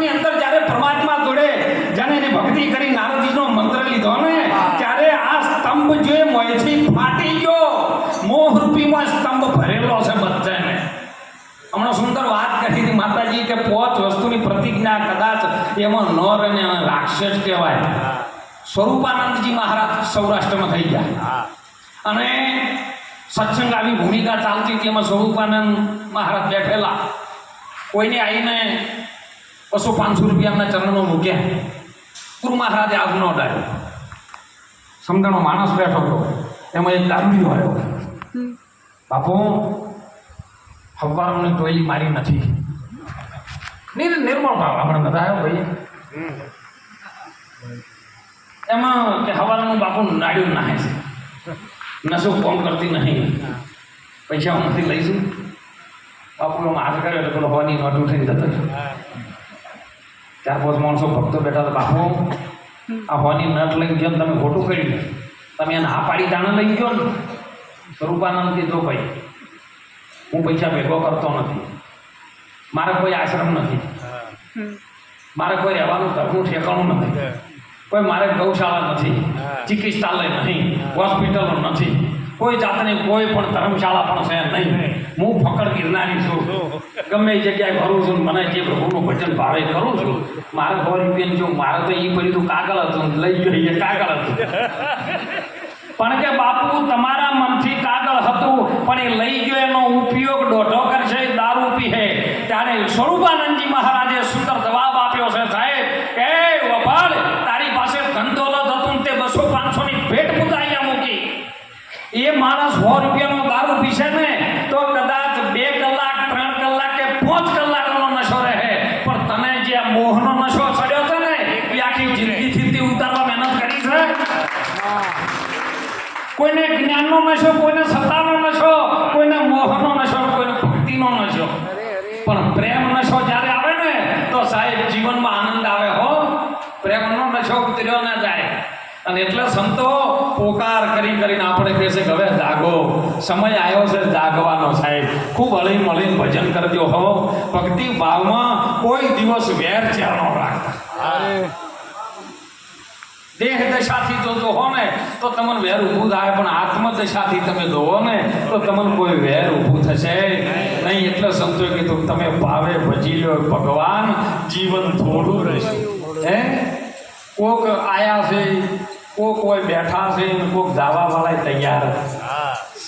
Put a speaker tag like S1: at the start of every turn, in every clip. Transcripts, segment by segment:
S1: ની અંદર જ્યારે પરમાત્મા જોડે જ્યારે એની ભક્તિ કરી નારદજીનો મંત્ર લીધો ને ત્યારે આ સ્તંભ જે મોયથી ફાટી ગયો મોહ રૂપીમાં સ્તંભ ભરેલો છે બધાને. હમણાં સુંદર વાત કરી હતી માતાજી કે પોચ વસ્તુની પ્રતિજ્ઞા કદાચ એમાં નર અને રાક્ષસ કહેવાય. સ્વરૂપાનંદજી મહારાજ સૌરાષ્ટ્રમાં થઈ ગયા. અને સત્સંગ આવી ભૂમિકા ચાલતી હતી એમાં સ્વરૂપાનંદ મહારાજ બેઠેલા. કોઈને આવીને બસો પાંચસો રૂપિયા એમના ચરણમાં મૂક્યા. ગુરુ મહારાજે આજનો ડાયો સમજણો માણસ બેઠો હતો. એમાં એક દારૂડિયો આવ્યો. બાપુ હવારોની ટોયલી મારી નથી. નિર નિર્મળ ભાવ આપણે બધા આવ્યો ભાઈ. એમાં કે હવારનું બાપુ નાડ્યું નાહે છે. નસો કોમ કરતી નહીં. પૈસા હું નથી લઈશું. બાપુનો હાથ કર્યો એટલે પેલો હોવાની નોટ ઉઠીને જતો. ચાર પાંચ માણસો ભક્તો બેઠા તો બાપુ આ હોની નટ લઈને ગયો ને તમે ખોટું કર્યું. તમે એને આ પાડી દાણા લઈ ગયો ને? સ્વરૂપાનંદ કીધો ભાઈ હું પૈસા ભેગો કરતો નથી. મારે કોઈ આશ્રમ નથી. મારે કોઈ રહેવાનું ઘરનું ઠેકાણું નથી. કોઈ મારે ગૌશાળા નથી. ચિકિત્સાલય નહીં. હોસ્પિટલો નથી. કોઈ જાતની કોઈ પણ ધર્મશાળા પણ છે નહીં. હું ફકડ ગિરનારી છું. ગમે જગ્યાએ ફરું છું મને જે પ્રભુનું ભજન ભાવે કરું છું. મારે સો રૂપિયાની છું મારે તો એ પડ્યું કાગળ હતું લઈ ગયો એ કાગળ હતું. પણ કે બાપુ તમારા મનથી કાગળ હતું પણ એ લઈ ગયો એનો ઉપયોગ દોઢો કરશે દારૂ પીહે ત્યારે સ્વરૂપાનંદજી મહારાજે સુંદર જવાબ આપ્યો છે સાહેબ કે વપાલ તારી પાસે ધન દોલત હતું ને તે બસો પાંચસો ની ભેટ પૂજાયા મૂકી એ માણસ સો રૂપિયાનો દારૂ પીશે ને, તો કદાચ બે કલાક, ત્રણ કલાક કે પાંચ કલાકનો નશો રહે. પણ તને જે મોહનો નશો ચડ્યો છે ને આખી જિંદગીથી તે ઉતારવા મહેનત કરી છે. કોઈને જ્ઞાનનો નશો, કોઈને સત્તાનો નશો, કોઈને મોહનો નશો, કોઈને ભક્તિનો નશો. પણ પ્રેમ નશો જ્યારે આવે ને, તો સાહેબ જીવનમાં આનંદ આવે હો. પ્રેમનો નશો ઉતર્યો ના જાય. અને એટલે સંતો પોકાર કરી કરીને આપણે કહેશે હવે સમય આવ્યો છે જાગવાનો સાહેબ. ખૂબ હળી મળીને ભજન કરજો હો. ભક્તિ ભાવમાં કોઈ દિવસ વેર ચેરણો રાખતા. દેહ દશાથી જો જો હો ને તો તમને વેર ઊભું થાય પણ આત્મ દશાથી તમે જોવો ને તો તમને કોઈ વેર ઊભું થશે નહીં. એટલે સંતોએ કીધું તમે ભાવે ભજી લો ભગવાન જીવન થોડું રહેશે. હે? કોક આયા છે કોક કોઈ બેઠા છે ને કોક જાવા વાળા તૈયાર.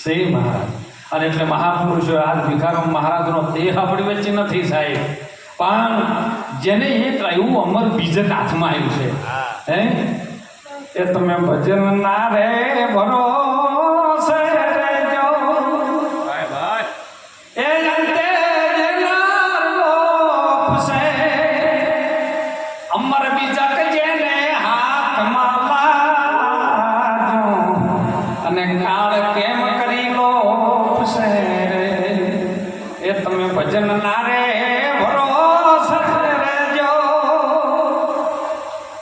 S1: છે મહારાજ. અને એટલે મહાપુરુષો આ ભિખારામ મહારાજનો દેહ આપણી વચ્ચે નથી સાહેબ. પણ જેને એક એવું અમર બીજક હાથમાં આવ્યું છે. હે. એ તમે ભજન ના રે ભરો અને એ તમે ભજન નારે ભરોસે રહેજો.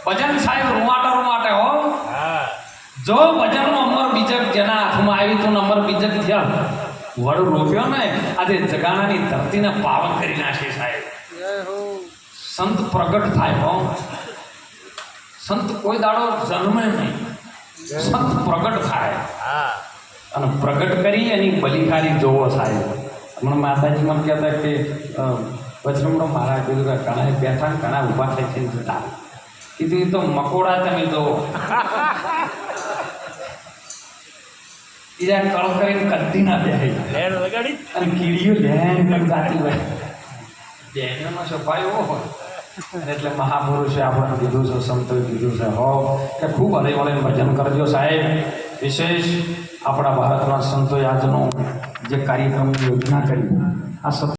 S1: ભજન સાહેબ રૂમાટા રૂમાટે હો. જો ભજનનો અમર બીજક જેના હાથમાં આવી તો અમર બીજક થયા. વડ રોપ્યો ને આજે જગાણાની ધરતીને પાવન કરી નાખે સાહેબ. સંત પ્રગટ થાય હો. સંત કોઈ દાડો જન્મે નહીં. સંત પ્રગટ થાય. અને પ્રગટ કરી એની બલિકારી જોવો સાહેબ. હમણાં માતાજી મને કહેતા કે વજ્રમણો મારા કીધું કે ઘણા બેઠા ઘણા ઊભા થાય છે જતા. કીધું એ તો મકોડા તમે તો બીજા કળ કરીને કદી ના બેહે અને કીડીઓ લેન કરી જાતી હોય. બહેનોનો સફાઈ એવો હોય. એટલે મહાપુરુષે આપણને કીધું છે સંતોએ કીધું છે હો કે ખૂબ હળી વળે ભજન કરજો સાહેબ. વિશેષ આપણા ભારતના સંતો આજનો જે કાર્યક્રમની યોજના કરી. આ